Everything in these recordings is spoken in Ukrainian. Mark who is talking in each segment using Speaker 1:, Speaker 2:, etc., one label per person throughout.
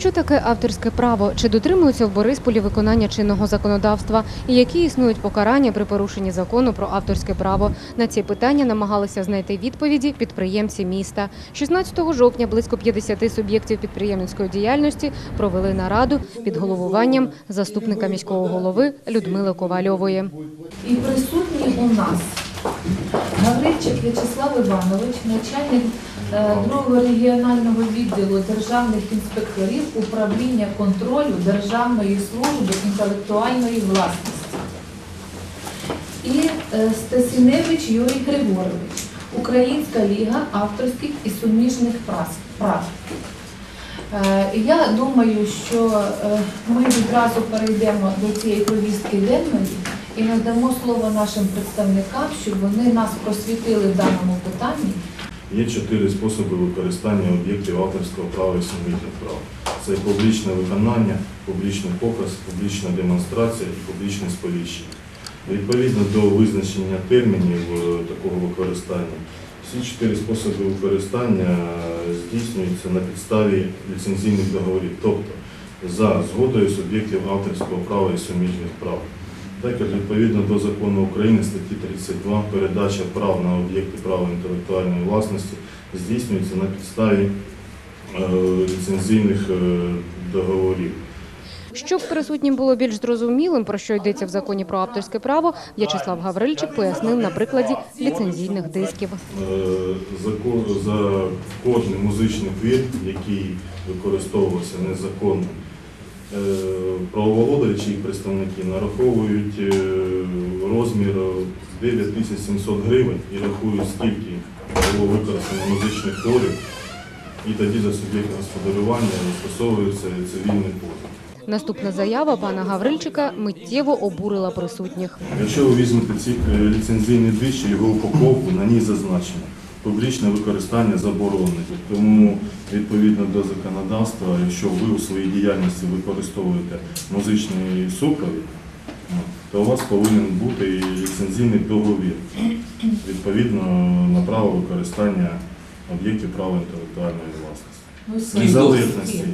Speaker 1: Що таке авторське право? Чи дотримуються в Борисполі виконання чинного законодавства? І які існують покарання при порушенні закону про авторське право? На ці питання намагалися знайти відповіді підприємці міста. 16 жовтня близько 50 суб'єктів підприємницької діяльності провели нараду під головуванням заступника міського голови Людмили Ковальової.
Speaker 2: І присутній у нас Гаврильчик В'ячеслав Іванович, начальник е, другого регіонального відділу державних інспекторів управління контролю Державної служби інтелектуальної власності. І е, Стасіневич Юрій Григорович, Українська ліга авторських і суміжних прав. Е, Я думаю, що ми відразу перейдемо до цієї повістки денної і надамо слово нашим представникам, щоб вони нас просвітили в даному питанні.
Speaker 3: Є чотири способи використання об'єктів авторського права і сумітних прав. Це публічне виконання, публічний показ, публічна демонстрація і публічне сповіщення. Відповідно до визначення термінів е, такого використання, всі чотири способи використання е, здійснюються на підставі ліцензійних договорів, тобто за згодою суб'єктів авторського права і суміжних прав. Також відповідно до закону України статті 32 передача прав на об'єкти права інтелектуальної власності здійснюється на підставі е, ліцензійних е, договорів.
Speaker 1: Щоб присутнім було більш зрозумілим, про що йдеться в законі про авторське право, В'ячеслав Гаврильчик пояснив на прикладі ліцензійних дисків.
Speaker 3: Е, За, ко- за кожний музичний твір, який використовувався незаконно, е, правоволодарі чи їх представники нараховують е, розмір 9700 гривень і рахують, скільки було використано музичних творів, і тоді за суб'єкт господарювання застосовується цивільний позов.
Speaker 1: Наступна заява пана Гаврильчика миттєво обурила присутніх.
Speaker 3: Якщо ви візьмете ці е, ліцензійні двічі, його упаковку, на ній зазначено. Публічне використання заборонено. Тому відповідно до законодавства, якщо ви у своїй діяльності використовуєте музичний супровід, то у вас повинен бути і ліцензійний договір відповідно на право використання об'єктів права інтелектуальної власності.
Speaker 2: Ну,
Speaker 3: Незалежності.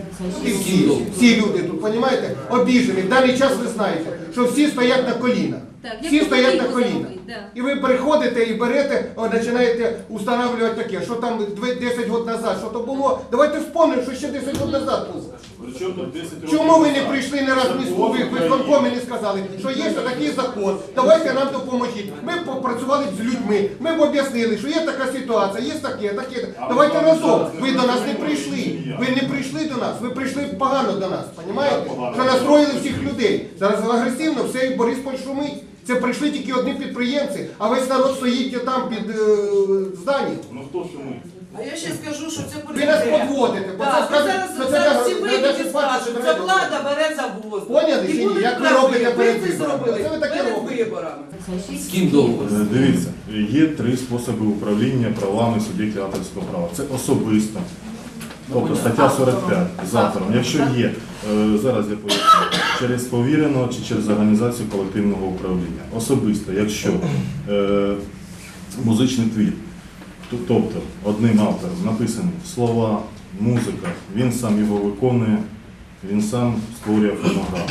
Speaker 4: Всі, всі люди тут, розумієте, обіжені. В даний час ви знаєте, що всі стоять на колінах. Всі стоять на колінах. І ви приходите і берете, о, починаєте встановлювати таке, що там дв- 10 років назад, що то було. Давайте вспомнимо, що ще 10 років назад було.
Speaker 3: Причому тут 10 років
Speaker 4: Чому ви не
Speaker 3: назад
Speaker 4: прийшли не раз в міську ви виконкомі не сказали, що є такий закон, давайте нам допоможіть. Ми попрацювали з людьми, ми б об'яснили, що є така ситуація, є таке, таке. Давайте разом. Ви до нас не прийшли. Ви не прийшли до нас, ви прийшли погано до нас, розумієте? Що настроїли всіх людей. Зараз агресивно все і Борисполь шумить. Це прийшли тільки одні підприємці, а весь народ стоїть там під е, зданням.
Speaker 3: Ну хто ж ми?
Speaker 5: А я ще скажу, що це
Speaker 4: Ви нас підводите, бо це
Speaker 5: Так, зараз,
Speaker 4: це- це
Speaker 5: зараз всі
Speaker 4: це
Speaker 5: вийдуть і
Speaker 4: бачите,
Speaker 5: скажуть, це влада бере за воздух.
Speaker 4: Поняли чи ні? Як ви робите перед
Speaker 5: Ви це
Speaker 4: виборами?
Speaker 5: зробили
Speaker 4: Це ви таке
Speaker 5: перед
Speaker 4: робите.
Speaker 5: виборами.
Speaker 6: З ким довго?
Speaker 3: Е, Дивіться, є три способи управління правами суб'єктів авторського права. Це особисто, тобто стаття 45 з автором. Якщо є, е, зараз я поясню, через повіреного чи через організацію колективного управління. Особисто, якщо е, музичний твір, тобто одним автором написані слова, музика, він сам його виконує, він сам створює фонограму.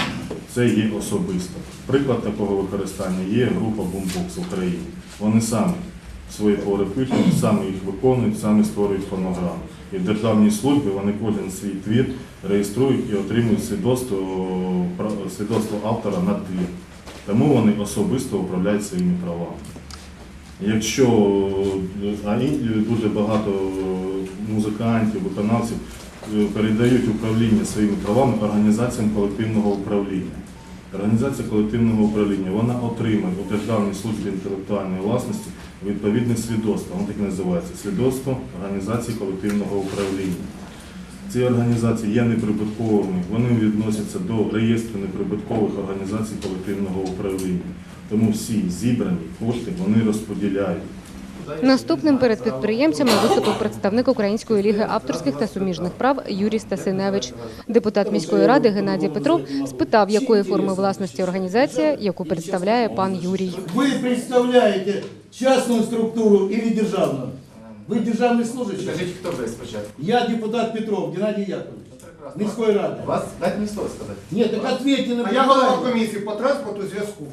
Speaker 3: Це є особисто. Приклад такого використання є група Boombox в Україні. Вони самі свої пишуть, самі їх виконують, самі створюють фонограму. І в державній службі вони кожен свій твір реєструють і отримують свідоцтво, свідоцтво автора на твір. Тому вони особисто управляють своїми правами. Якщо а дуже багато музикантів, виконавців е, передають управління своїми правами організаціям колективного управління. Організація колективного управління вона отримує у Державній службі інтелектуальної власності відповідне свідоцтво, воно так і називається свідоцтво організації колективного управління. Ці організації є неприбутковими, вони відносяться до реєстру неприбуткових організацій колективного управління. Тому всі зібрані кошти вони розподіляють.
Speaker 1: Наступним перед підприємцями виступив представник Української ліги авторських та суміжних прав Юрій Стасиневич. Депутат міської ради Геннадій Петров спитав, якої форми власності організація, яку представляє пан Юрій.
Speaker 7: Вы представляете частную структуру или державную? Вы державный служащий?
Speaker 6: Скажіть, хто ви спочатку?
Speaker 7: Я депутат Петров Геннадий Яковлевич. міської ради.
Speaker 6: Вас дайте мені слово сказати.
Speaker 7: Ні, так ответьте на
Speaker 4: А я голова
Speaker 7: питання.
Speaker 4: комісії по транспорту зв'язку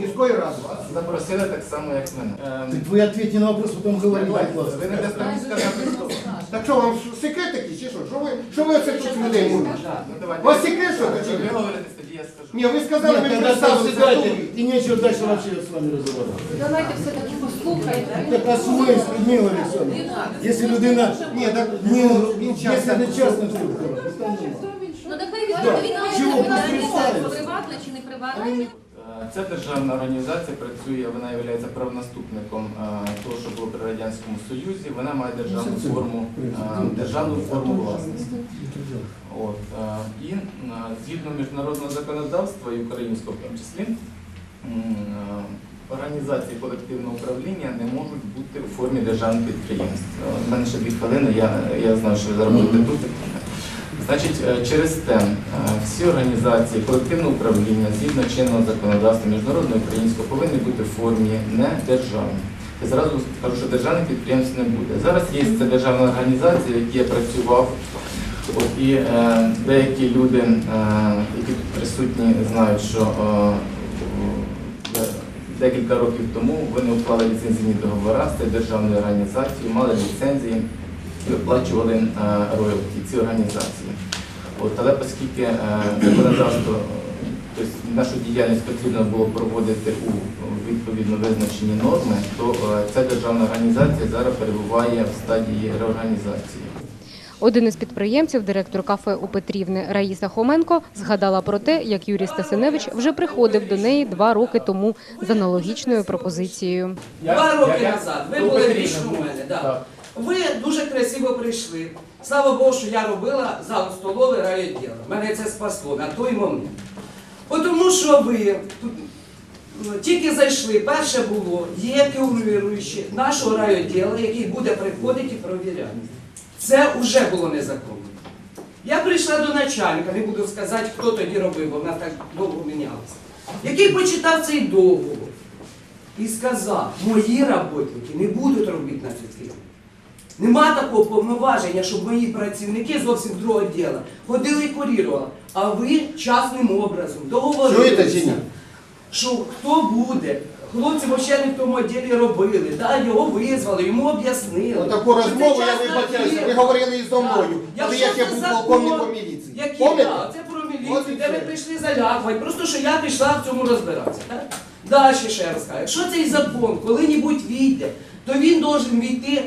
Speaker 4: міської ради.
Speaker 6: Вас запросили так само, як мене. Ем,
Speaker 7: Так ви ответьте на вопрос, потім говорите, будь
Speaker 6: Ви не дасте мені сказати слово.
Speaker 4: Так що вам секретики чи що? Що ви, що ви це тут людей мовите?
Speaker 6: Ну, давайте.
Speaker 4: Вас секрет що чи
Speaker 6: Ви
Speaker 4: ні?
Speaker 6: говорите, тоді я скажу.
Speaker 4: Ні, ви сказали,
Speaker 7: Нет,
Speaker 4: ми
Speaker 7: тогда
Speaker 4: представилися.
Speaker 7: сідайте, і нечего дальше вообще с вами разговаривать.
Speaker 2: Давайте все-таки послухайте.
Speaker 7: Так а Людмила Александровна? Если людина...
Speaker 4: Ні, так
Speaker 7: Не,
Speaker 4: він
Speaker 7: если
Speaker 4: часто.
Speaker 7: это частная структура, то.
Speaker 8: Ну нехай відповідь він
Speaker 7: Чого?
Speaker 8: не знає, чи не приватна.
Speaker 6: Е, Ця державна організація працює, вона є правонаступником е, того, що було при Радянському Союзі. Вона має державну форму, е, державну форму власності. От, е, і згідно міжнародного законодавства і українського в тому числі, організації колективного управління не можуть бути у формі державних підприємств. Е, У мене ще дві хвилини, я, я знаю, що будете тут. Значить, е, через те е, всі організації колективного управління згідно чинного законодавства міжнародного українського повинні бути в формі не державні. Я зразу скажу, що державних підприємств не буде. Зараз є ця державна організація, в якій я працював. От, і е, деякі люди, е, які тут присутні, знають, що е, е, декілька років тому вони уклали ліцензійні договори з цією державною організацією, мали ліцензії і виплачували е, роялті ці організації. От, але оскільки е, законодавство, тобто нашу діяльність потрібно було проводити у відповідно визначені норми, то е, ця державна організація зараз перебуває в стадії реорганізації.
Speaker 1: Один із підприємців, директор кафе у Петрівни Раїса Хоменко, згадала про те, як Юрій Стасиневич вже приходив до неї два роки тому з аналогічною пропозицією.
Speaker 5: Два роки назад ви були
Speaker 6: Петрівна
Speaker 5: у мене. Да. Ви дуже красиво прийшли. Слава Богу, що я робила залу столове райвідділу. Мене це спасло на той момент. Тому що ви ну, тільки зайшли, перше було, є керуючий нашого райвідділу, який буде приходити і провіряти. Це вже було незаконно. Я прийшла до начальника, не буду сказати, хто тоді робив, бо в нас так довго мінялося, який почитав цей договор і сказав, мої роботники не будуть робити на цю фірму. Нема такого повноваження, щоб мої працівники зовсім другого діла ходили і курірували. А ви частним образом договорилися, що хто буде. Хлопці взагалі не в тому ділі робили, да, його визвали, йому об'яснили. Що це
Speaker 4: розмову я вибачаюся. Ви говорили із мною,
Speaker 5: Так.
Speaker 4: коли
Speaker 5: Якщо
Speaker 4: я
Speaker 5: це
Speaker 4: був
Speaker 5: закон,
Speaker 4: полковником міліції.
Speaker 5: Які,
Speaker 4: Пам'ятаєте?
Speaker 5: да, це про
Speaker 4: От і
Speaker 5: міліцію, де ви
Speaker 4: все.
Speaker 5: прийшли залякувати, просто що я пішла в цьому розбиратися. Так? Далі ще я розкажу. Якщо цей закон коли-небудь війде, то він должен війти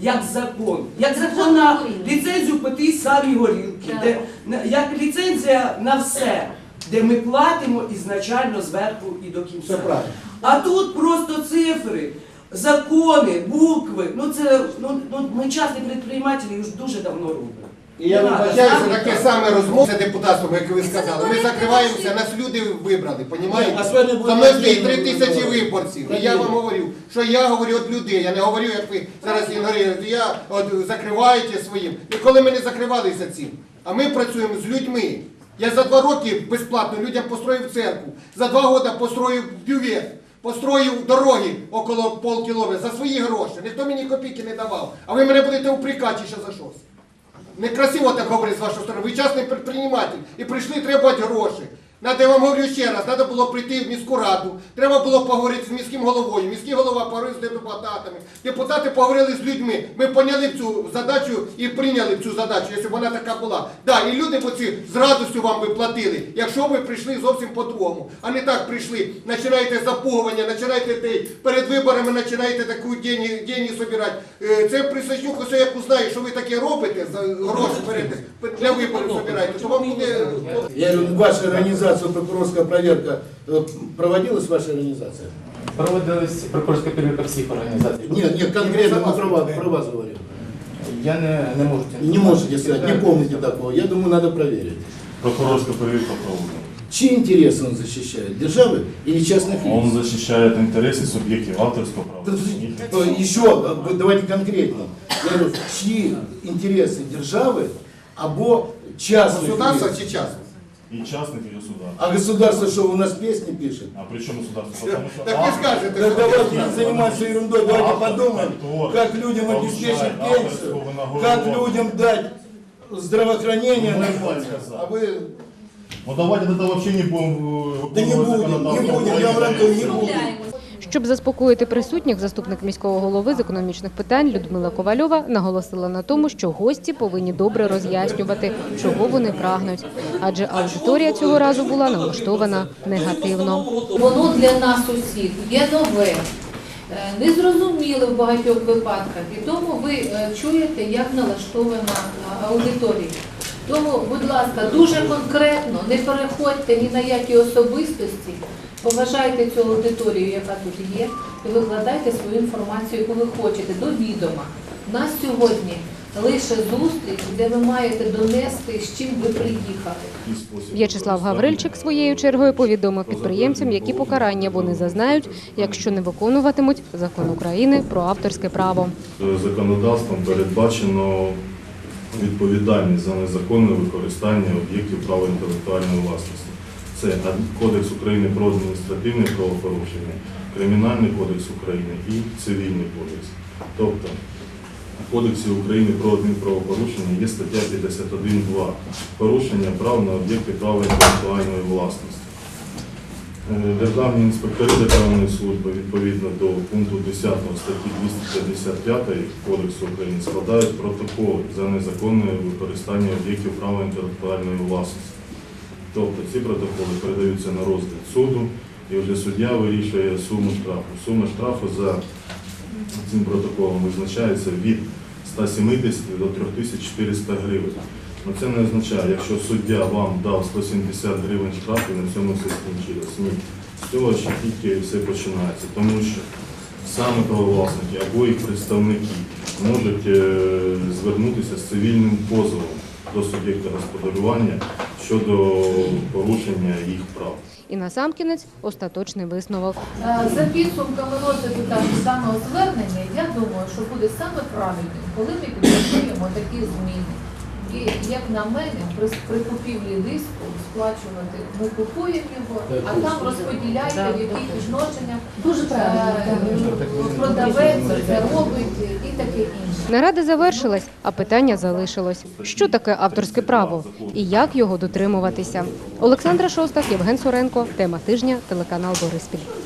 Speaker 5: як закон. Як закон на ліцензію по тій самій горілці,
Speaker 8: Так.
Speaker 5: де, на- як ліцензія на все, де ми платимо ізначально зверху і до кінця.
Speaker 4: Все правильно.
Speaker 5: А тут просто цифри, закони, букви. Ну це ну, ну ми частні підприємці вже дуже давно робимо.
Speaker 4: І я
Speaker 5: надо,
Speaker 4: таке саме розмова з депутатством, як ви сказали. Ми закриваємося, нас люди вибрали, понімаєте? За мною стоїть три тисячі виборців. І я вам говорю, що я говорю від людей, я не говорю, як ви зараз ігноруєте. Я от закриваєте своїм. І коли ми не закривалися цим, а ми працюємо з людьми. Я за два роки безплатно людям построїв церкву, за два роки построїв бювет, построїв дороги около полкілометра за свої гроші. Ніхто мені копійки не давав. А ви мене будете упрекати ще за щось. Некрасиво так говорить з вашої сторони. Ви частний предприниматель і прийшли требувати гроші. Надо, я вам говорю ще раз, треба було прийти в міську раду, треба було поговорити з міським головою. Міський голова поговорив з депутатами. Депутати поговорили з людьми. Ми поняли цю задачу і прийняли цю задачу, якщо б вона така була. Да, і люди б оці з радістю вам би платили, якщо ви прийшли зовсім по-другому. А не так прийшли, починаєте запугування, починаєте перед виборами починаєте таку дені, дені собирати. Е, Це Присяжнюк, ось як узнає, що ви таке робите гроші для виборів собираєте, то вам буде.
Speaker 7: Я говорю, ваша организация, прокурорская проверка, э, проводилась ваша организация?
Speaker 6: Проводились прокурорська перевірка всіх організацій.
Speaker 7: Нет, нет, конкретно мы про вас, про вас говорим.
Speaker 6: Я не, не можу це
Speaker 7: Не можете сказать, не помните такого. Я думаю, надо проверить.
Speaker 3: Прокурорська перевірка проводила.
Speaker 7: Чьи интересы он защищает? Державы или частных лиц?
Speaker 3: Он защищает интересы субъектов авторского права.
Speaker 7: То Еще, э, давайте конкретно. Я говорю, чьи интересы державы або частных
Speaker 4: Государство
Speaker 7: лиц?
Speaker 4: чи частне?
Speaker 3: И частных, и государственных.
Speaker 7: А государство что, у нас песни пишет?
Speaker 3: А при чем государство? Потому что
Speaker 4: Так скажете,
Speaker 7: Да
Speaker 4: що
Speaker 7: давайте не заниматься ерундой, давайте
Speaker 3: Автор,
Speaker 7: подумаем,
Speaker 3: автор,
Speaker 7: как людям обеспечить пенсию, как людям дать здравоохранения
Speaker 3: Ну,
Speaker 7: нормально. А вы...
Speaker 3: Ну давайте тогда вообще не будем э,
Speaker 7: Да не будем, не будем, я вам рекомендую, не будем.
Speaker 1: Щоб заспокоїти присутніх, заступник міського голови з економічних питань Людмила Ковальова наголосила на тому, що гості повинні добре роз'яснювати, чого вони прагнуть, адже аудиторія цього разу була налаштована негативно.
Speaker 2: Воно для нас усіх є нове, е, незрозуміле в багатьох випадках. І тому ви е, чуєте, як налаштована аудиторія. Тому, будь ласка, дуже конкретно не переходьте ні на які особистості, поважайте цю аудиторію, яка тут є, і викладайте свою інформацію, яку ви хочете, до відома. У нас сьогодні лише зустріч, де ви маєте донести, з чим ви приїхали.
Speaker 1: В'ячеслав Гаврильчик своєю чергою повідомив підприємцям, які покарання вони зазнають, якщо не виконуватимуть закон України про авторське право.
Speaker 3: Е, Законодавством передбачено відповідальність за незаконне використання об'єктів права інтелектуальної власності. Це Кодекс України про адміністративне правопорушення, Кримінальний кодекс України і Цивільний кодекс. Тобто в Кодексі України про адмінправопорушення є стаття 51.2 порушення прав на об'єкти права інтелектуальної власності. Е, Державні інспектори Державної служби відповідно до пункту 10 статті 255 Кодексу України складають протоколи за незаконне використання об'єктів права інтелектуальної власності. Тобто ці протоколи передаються на розгляд суду і вже суддя вирішує суму штрафу. Сума штрафу за цим протоколом визначається від 170 до 3400 гривень. Ну, це не означає, якщо суддя вам дав 170 гривень штрафу, на цьому все скінчилось. Ні. З цього ще тільки все починається. Тому що саме правовласники або їх представники можуть е, звернутися з цивільним позовом до суб'єкта господарювання щодо порушення їх прав.
Speaker 1: І насамкінець остаточний висновок.
Speaker 2: Е, За підсумками розгляду даного звернення, я думаю, що буде саме правильним, коли ми підготуємо такі зміни. І як на мене, при, при купівлі диску сплачувати ми купуємо його, а там розподіляйте, в яких відношеннях
Speaker 8: Дуже правильно,
Speaker 2: е, продавець це робить і таке інше.
Speaker 1: Нарада завершилась, а питання залишилось: що таке авторське право і як його дотримуватися? Олександра Шостак, Євген Соренко, тема тижня, телеканал Бориспіль.